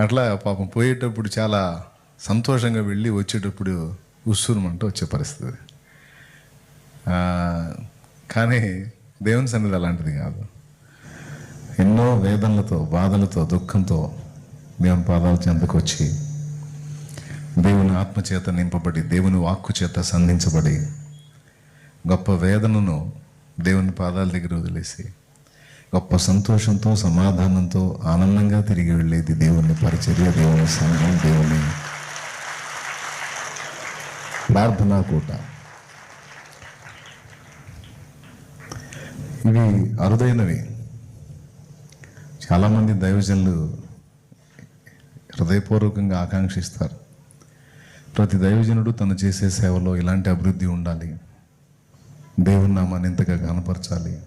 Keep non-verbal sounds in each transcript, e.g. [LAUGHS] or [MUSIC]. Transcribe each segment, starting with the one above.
అట్లా పాపం పోయేటప్పుడు చాలా సంతోషంగా వెళ్ళి వచ్చేటప్పుడు ఉస్సురమంటూ వచ్చే పరిస్థితి. కానీ దేవుని సన్నిధి అలాంటిది కాదు. ఎన్నో వేదనలతో బాధలతో దుఃఖంతో దేవుని పాదాల చెంతకు వచ్చి దేవుని ఆత్మ చేత నింపబడి దేవుని వాక్కు చేత సంధించబడి గొప్ప వేదనను దేవుని పాదాల దగ్గర వదిలేసి గొప్ప సంతోషంతో సమాధానంతో ఆనందంగా తిరిగి వెళ్ళేది దేవుని పరిచర్య దేవుని సంఘం దేవుని ప్రార్థనా కూట. ఇవి అరుదైనవి. చాలామంది దైవజనులు హృదయపూర్వకంగా ఆకాంక్షిస్తారు. ప్రతి దైవజనుడు తను చేసే సేవలో ఇలాంటి అభివృద్ధి ఉండాలి. దేవుని నామాన్ని ఇంతగా కనపరచాలి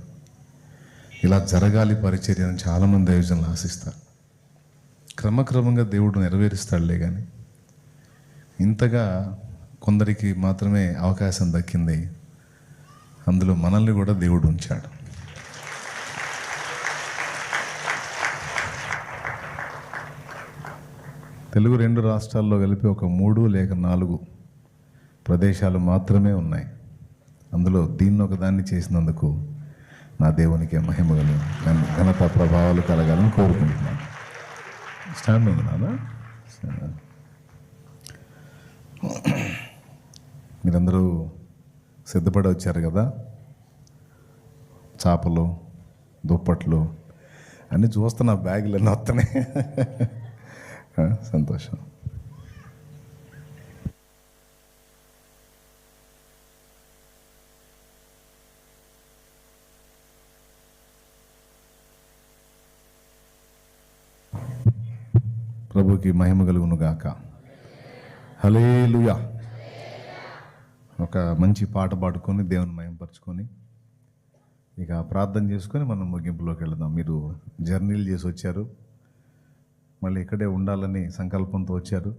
ఇలా జరగాలి పరిచర్య అని చాలామంది దైవజనులు ఆశిస్తారు. క్రమక్రమంగా దేవుడు నెరవేరుస్తాడులే కానీ ఇంతగా కొందరికి మాత్రమే అవకాశం దక్కింది. అందులో మనల్ని కూడా దేవుడు ఉంచాడు. తెలుగు రెండు రాష్ట్రాల్లో కలిపి ఒక మూడు లేక నాలుగు ప్రదేశాలు మాత్రమే ఉన్నాయి. అందులో దీన్ని ఒకదాన్ని చేసినందుకు నా దేవునికి మహిమగలు ఘనత ప్రభావాలు కలగాలని కోరుకుంటున్నాను. స్టాండ్ ఉంది నాదా మీరందరూ సిద్ధపడి వచ్చారు కదా? చేపలు దుప్పట్లు అన్నీ చూస్తున్న బ్యాగులు అన్నీ వస్తున్నాయి [LAUGHS] సంతోషం. ప్రభుకి మహిమ కలుగును గాక. హలేలుయా ఒక మంచి పాట పాడుకొని దేవుని మహిమపరుచుకొని ఇక ప్రార్థన చేసుకొని మనం ముగింపులోకి వెళదాం. మీరు జర్నీలు చేసి వచ్చారు. మళ్ళీ ఇక్కడే ఉండాలని సంకల్పంతో వచ్చారు.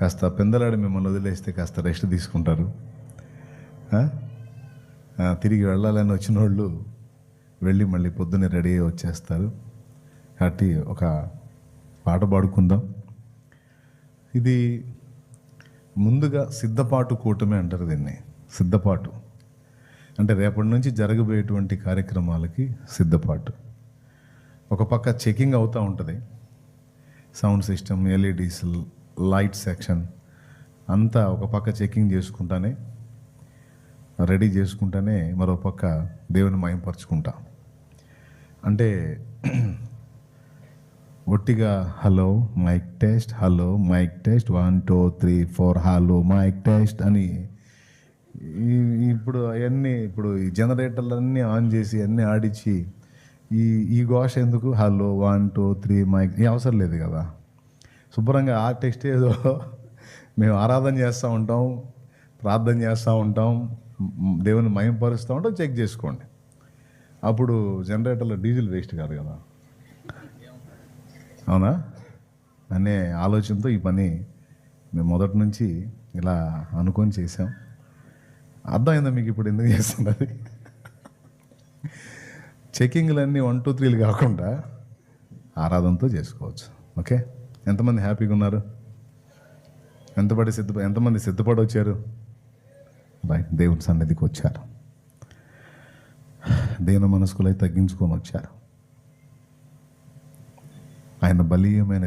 కాస్త పెందలాడి మిమ్మల్ని వదిలేస్తే కాస్త రెస్ట్ తీసుకుంటారు. తిరిగి వెళ్ళాలని వచ్చిన వాళ్ళు వెళ్ళి మళ్ళీ పొద్దున్నే రెడీ అయ్యి వచ్చేస్తారు. కాబట్టి ఒక పాట పాడుకుందాం. ఇది ముందుగా సిద్ధపాటు కూటమి అంటారు దీన్ని సిద్ధపాటు. అంటే రేపటి నుంచి జరగబోయేటువంటి కార్యక్రమాలకి సిద్ధపాటు. ఒక పక్క చెకింగ్ అవుతూ ఉంటుంది. Sound system LEDs light section అంతా ఒక పక్క చెకింగ్ చేసుకుంటానే రెడీ చేసుకుంటానే మరో పక్క దేవుని మయంపరుచుకుంటా అంటే ఒట్టిగా hello mic test hello mic test one two three four hello mic test అని ఇప్పుడు అవన్నీ ఇప్పుడు ఈ జనరేటర్లన్నీ ఆన్ చేసి అన్నీ ఆడిచ్చి ఈ ఈ ఘోష ఎందుకు? Hello one two three mic ఈ అవసరం లేదు కదా. శుభ్రంగా ఆ టెక్స్ట్ ఏదో మేము ఆరాధన చేస్తూ ఉంటాం ప్రార్థన చేస్తూ ఉంటాం దేవుని మయంపరుస్తూ ఉంటాం చెక్ చేసుకోండి. అప్పుడు జనరేటర్లో డీజిల్ వేస్ట్ కాదు కదా. అవునా? అనే ఆలోచనతో ఈ పని మేము మొదటి నుంచి ఇలా అనుకొని చేసాం అర్థమైందా మీకు ఇప్పుడు ఎందుకు చేస్తున్నది? చెకింగ్లన్నీ వన్ టూ త్రీలు కాకుండా ఆరాధనతో చేసుకోవచ్చు. ఓకే? ఎంతమంది హ్యాపీగా ఉన్నారు? ఎంతపడి సిద్ధ ఎంతమంది సిద్ధపడి వచ్చారు? రైట్ దేవుని సన్నిధికి వచ్చారు. దేన మనస్కులై తగ్గించుకొని వచ్చారు. ఆయన బలీయమైన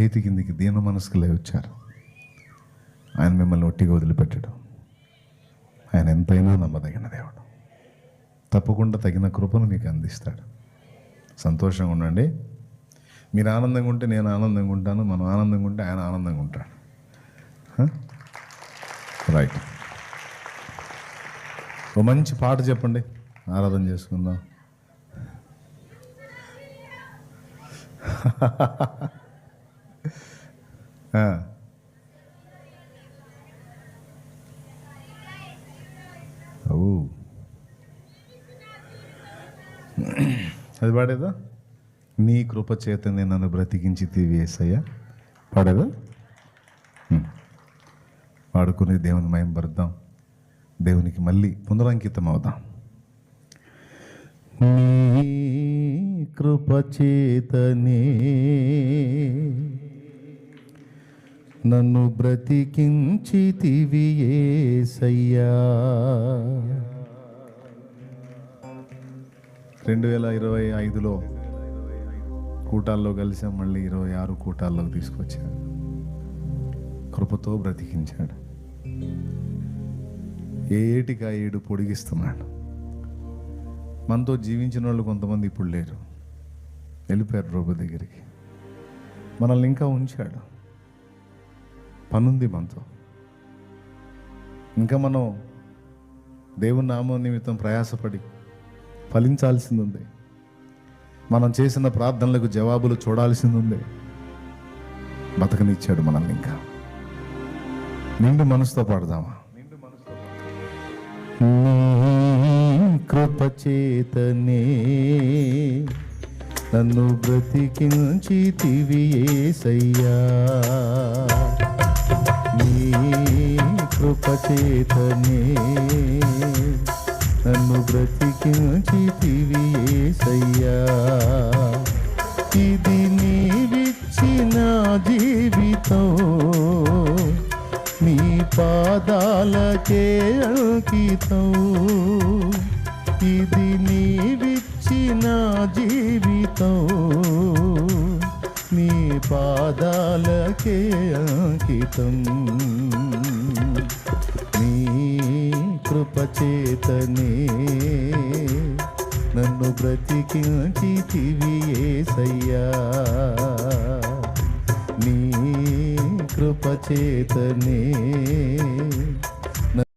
చేతి కిందికి దీన మనస్కులై వచ్చారు. ఆయన మిమ్మల్ని ఒట్టిగా వదిలిపెట్టడం. ఆయన ఎంతైనా నమ్మదగిన దేవుడు. తప్పకుండా తగిన కృపను మీకు అందిస్తాడు. సంతోషంగా ఉండండి. మీరు ఆనందంగా ఉంటే నేను ఆనందంగా ఉంటాను మనం ఆనందంగా ఉంటే ఆయన ఆనందంగా ఉంటాడు. రైట్ ఓ మంచి పాట చెప్పండి. ఆరాధన చేసుకుందాం. ఓ. అది పాడేదా? నీ కృప చేతనే నన్ను బ్రతికించి తీవేసయ్యా పాడేదా? హ్మ్. పాడుకుని దేవుని మయం పరుద్దాం. దేవునికి మళ్ళీ పునరంకితం అవుదాం కృపచేతనే. నన్ను బ్రతికించితివి ఏసయ్యా. రెండు వేల ఇరవై ఐదులో కూటాల్లో కలిసాం మళ్ళీ ఇరవై ఆరు కూటాల్లోకి తీసుకొచ్చాడు. కృపతో బ్రతికించాడు. ఏ ఏడు పొడిగిస్తున్నాడు. మనతో జీవించిన వాళ్ళు కొంతమంది ఇప్పుడు లేరు. వెళ్ళిపోయారు ప్రభు దగ్గరికి. మనల్ని ఇంకా ఉంచాడు. పనుంది మనతో. ఇంకా మనం దేవుని నామం నిమిత్తం ప్రయాసపడి ఫలించాల్సింది ఉంది మనం చేసిన ప్రార్థనలకు జవాబులు చూడాల్సింది ఉంది బతకనిచ్చాడు మనల్ని ఇంకా. నిండు మనసుతో పాడదామా? నీ కృపచేతనే నన్ను బ్రతికించితివి ఏసయ్యా. నీ కృపచేతనే నన్ను బ్రతికించితివి ఏసయ్యా. ఇది నీవిచ్చిన జీవితం నీ పాదాలకే అంకితం. ఇది నీ నా జీవితం. నీ పాదాలకే అంకితం. నీ కృపచేతనే నన్ను బ్రతికించితివి ఏసయ్యా. నీ కృపచేతనే